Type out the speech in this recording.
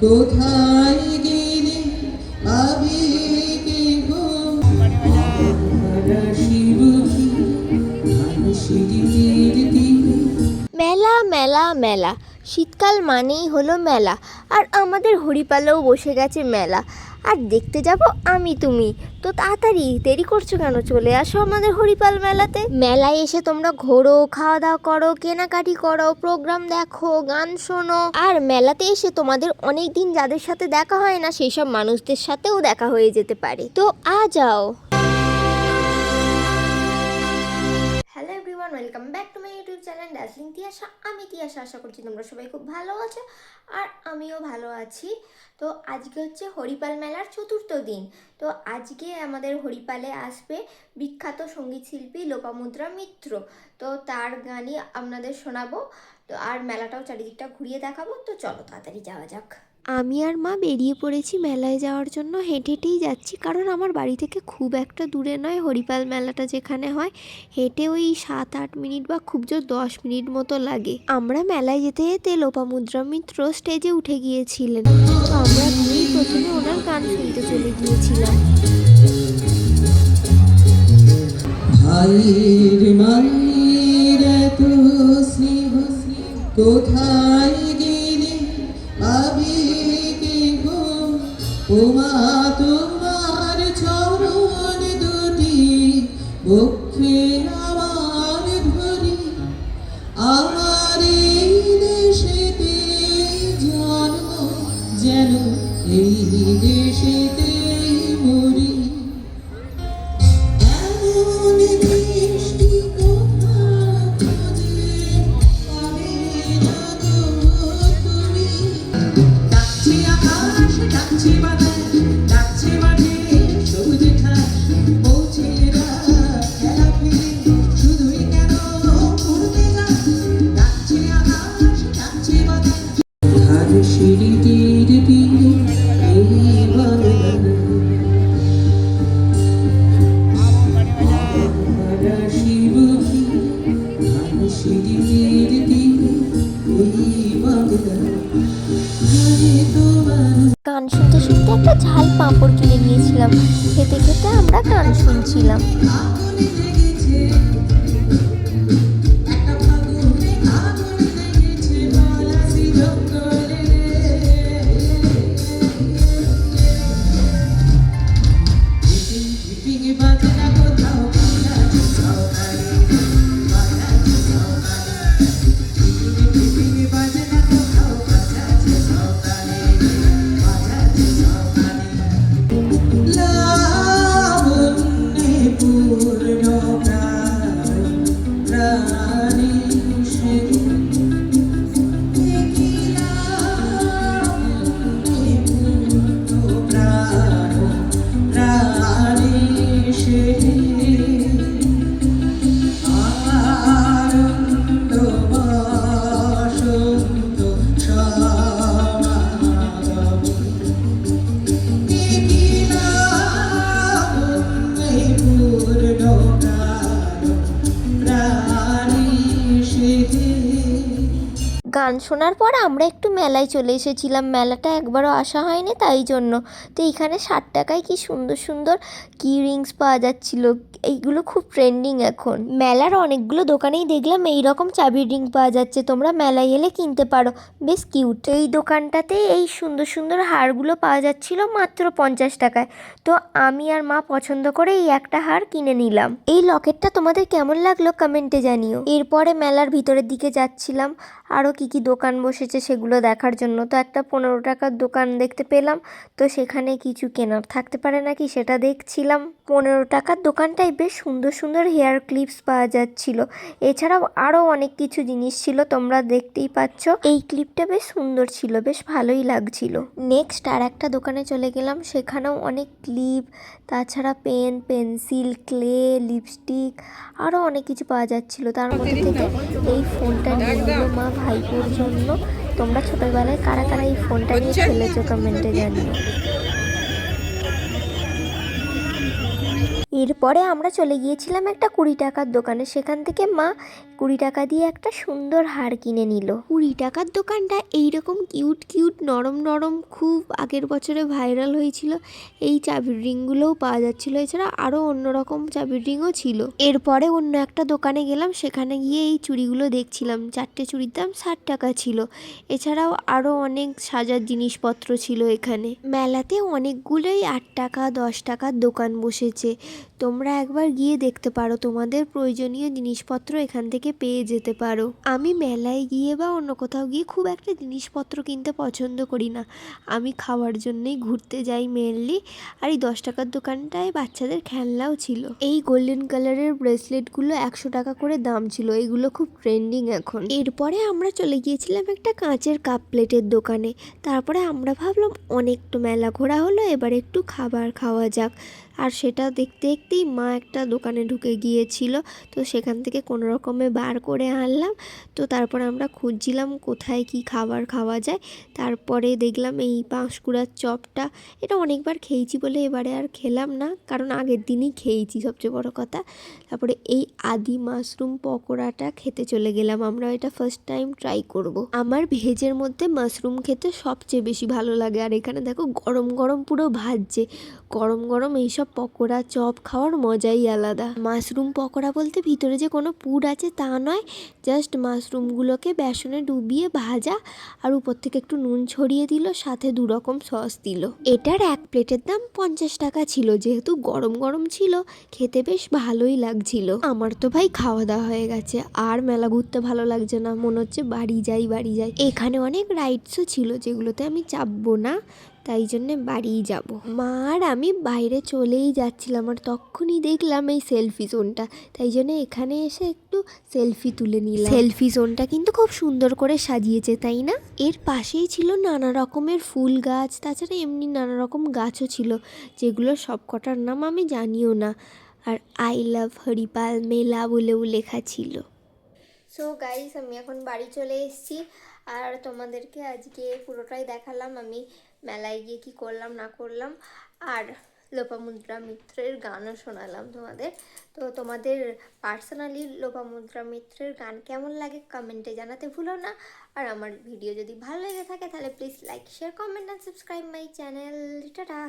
কোথায় তীরে মেলা মেলা মেলা। শীতকাল মানেই হলো মেলা। আর আমাদের হরিপালেও বসে গেছে মেলা। আর দেখতে যাব আমি তুমি। তো তাড়াতাড়ি দেরি করছ কেন? চলে আসো আমাদের হরিপাল মেলাতে। মেলায় এসে তোমরা ঘোরো খাওয়া দাওয়া করো, কেনাকাটি করো, প্রোগ্রাম দেখো, গান শোনো। আর মেলাতে এসে তোমাদের অনেক দিন যাদের সাথে দেখা হয় না সেই সব মানুষদের সাথেও দেখা হয়ে যেতে পারে। তো আ যাও। Everyone welcome back to my YouTube channel Darjeeling Tiyasha আমি তিয়াশা আশা করছি তোমরা সবাই খুব ভালো আছো আর আমিও ভালো আছি। তো আজকে হচ্ছে হরিপাল মেলার চতুর্থ দিন। তো আজকে আমাদের হরিপালে আসবে বিখ্যাত সংগীত শিল্পী লোপামুদ্রা মিত্র। তো তার গানই আপনাদের শোনাবো। তো আর মেলাটাও চারিদিকটা ঘুরিয়ে দেখাবো। তো চলো তাড়াতাড়ি যাওয়া যাক। আমি আর মা বেরিয়ে পড়েছি মেলায় যাওয়ার জন্য। হেঁটে হেঁটেই যাচ্ছি, কারণ আমার বাড়ি থেকে খুব একটা দূরে নয়, হরিপাল মেলাটা যেখানে হয়। হেঁটে ওই সাত আট মিনিট বা খুব জোর দশ মিনিট মতো লাগে। আমরা মেলায় যেতে যেতে লোপামুদ্রা মিত্র স্টেজে উঠে গিয়েছিলেন। তো আমরা দুই প্রথমে ওনার গান শুনতে চলে গিয়েছিলাম। কোথায় ওমা তোমার চরণ দুটি বক্ষে Oh. নিয়েছিলাম খেতে খেতে আমরা গান শুনছিলাম। গান শোনার পর আমরা একটু মেলায় চলে এসেছিলাম। মেলাটা একবারও আসা হয়নি তাই জন্য। তো এইখানে ষাট টাকায় কি সুন্দর সুন্দর কি রিংস পাওয়া যাচ্ছিল। এইগুলো খুব ট্রেন্ডিং এখন। মেলার অনেকগুলো দোকানেই দেখলাম এই রকম চাবির রিং পাওয়া যাচ্ছে। তোমরা মেলায় এলে কিনতে পারো। বেশ কিউট এই দোকানটাতে এই সুন্দর সুন্দর হারগুলো পাওয়া যাচ্ছিল মাত্র পঞ্চাশ টাকায়। তো আমি আর মা পছন্দ করে এই একটা হার কিনে নিলাম। এই লকেটটা তোমাদের কেমন লাগল কমেন্টে জানিও। এরপরে মেলার ভিতরের দিকে যাচ্ছিলাম। আরও কি কি দোকান বসেছে সেগুলো দেখার জন্য। তো একটা পনেরো টাকার দোকান দেখতে পেলাম। তো সেখানে কিছু কেনার থাকতে পারে নাকি সেটা দেখছিলাম। পনেরো টাকার দোকানটায় বেশ সুন্দর সুন্দর হেয়ার ক্লিপস পাওয়া যাচ্ছিল। এছাড়াও আরও অনেক কিছু জিনিস ছিল, তোমরা দেখতেই পাচ্ছ। এই ক্লিপটা বেশ সুন্দর ছিল, বেশ ভালোই লাগছিল। নেক্সট আর একটা দোকানে চলে গেলাম। সেখানেও অনেক ক্লিপ তাছাড়া পেন পেন্সিল ক্লে লিপস্টিক আরও অনেক কিছু পাওয়া যাচ্ছিল। তার মধ্যে থেকে এই ফোনটা নিয়ে মা ভাইপোর জন্য। তোমরা ছোটবেলায় কারা কারা এই ফোনটা নিয়ে খেলেছো কমেন্টে জানিও। এরপরে আমরা চলে গিয়েছিলাম একটা কুড়ি টাকার দোকানে। সেখান থেকে মা কুড়ি টাকা দিয়ে একটা সুন্দর হার কিনে নিল। কুড়ি টাকার দোকানটা এইরকম কিউট কিউট, নরম নরম, খুব আগের বছরে ভাইরাল হয়েছিল। এই চাবির রিংগুলোও পাওয়া যাচ্ছিল। এছাড়া আরও অন্যরকম চাবির রিংও ছিল। এরপরে অন্য একটা দোকানে গেলাম। সেখানে গিয়ে এই চুড়িগুলো দেখছিলাম। চারটে চুড়ির দাম ষাট টাকা ছিল। এছাড়াও আরও অনেক সাজার জিনিসপত্র ছিল এখানে। মেলাতে অনেকগুলোই আট টাকা, দশ টাকার দোকান বসেছে। তোমরা একবার গিয়ে দেখতে পারো, তোমাদের প্রয়োজনীয় জিনিসপত্র এখান থেকে পেয়ে যেতে পারো। আমি মেলায় গিয়ে বা অন্য কোথাও গিয়ে খুব একটা জিনিসপত্র কিনতে পছন্দ করি না। আমি খাওয়ার জন্যই ঘুরতে যাই মেনলি আর এই দশ টাকার দোকানটায় বাচ্চাদের খেলনাও ছিল। এই গোল্ডেন কালারের ব্রেসলেটগুলো একশো টাকা করে দাম ছিল। এগুলো খুব ট্রেন্ডিং এখন। এরপরে আমরা চলে গিয়েছিলাম একটা কাঁচের কাপ প্লেটের দোকানে। তারপরে আমরা ভাবলাম অনেক তো মেলা ঘোরা হলো, এবার একটু খাবার খাওয়া যাক। আর সেটা দেখতে দেখতেই মা একটা দোকানে ঢুকে গিয়েছিল। তো সেখান থেকে কোনো রকমে বার করে আনলাম। তো তারপর আমরা খুঁজছিলাম কোথায় কি খাবার খাওয়া যায়। তারপরে দেখলাম এই পাঁশকুড়ার চপটা। এটা অনেকবার খেয়েছি বলে এবারে আর খেলাম না। কারণ আগের দিনই খেয়েছি সবচেয়ে বড় কথা। তারপরে এই আদি মাশরুম পকোড়াটা খেতে চলে গেলাম। আমরা এটা ফার্স্ট টাইম ট্রাই করব। আমার ভেজের মধ্যে মাশরুম খেতে সবচেয়ে বেশি ভালো লাগে। আর এখানে দেখো গরম গরম পুরো ভাজছে। গরম গরম এইসব পকোড়া, চপ খাওয়ার মজাই আলাদা। মাশরুম পকোড়া বলতে ভিতরে যে কোনো পুর আছে তা নয়। জাস্ট মাশরুমগুলোকে বেসনে ডুবিয়ে ভাজা আর উপর থেকে একটু নুন ছড়িয়ে দিল, সাথে দু রকম সস দিল। এটার এক প্লেটের দাম পঞ্চাশ টাকা ছিল, যেহেতু গরম গরম ছিল, খেতে বেশ ভালোই লাগছিল। আমার তো ভাই খাওয়া দাওয়া হয়ে গেছে, আর মেলা ঘুরতে ভালো লাগছে না, মনে হচ্ছে বাড়ি যাই বাড়ি যাই। এখানে অনেক রাইডসও ছিল, যেগুলোতে আমি চাপবো না। তাই জন্যে বাড়িই যাব। মা আর আমি বাইরে চলেই যাচ্ছিলাম আর তখনই দেখলাম এই সেলফি জোনটা। তাই জন্য এখানে এসে একটু সেলফি তুলে নিলাম। সেলফি জোনটা কিন্তু খুব সুন্দর করে সাজিয়েছে, তাই না? এর পাশেই ছিল নানা রকমের ফুল গাছ, তাছাড়া এমনি নানা রকম গাছও ছিল, যেগুলো সব কটার নাম আমি জানিও না। আর আই লাভ হরিপাল মেলা বলেও লেখা ছিল। সো গাইস আমি এখন বাড়ি চলে এসেছি। আর তোমাদেরকে আজকে পুরোটাই দেখালাম আমি। মেলায় গিয়ে কি করলাম, না করলাম, আর লোপামুদ্রা মিত্রের গানও শোনালাম তোমাদের। তো তোমাদের পার্সোনালি লোপামুদ্রা মিত্রের গান কেমন লাগে কমেন্টে জানাতে ভুলো না। আর আমার ভিডিও যদি ভালো লেগে থাকে তাহলে please like share comment and subscribe my channel tata.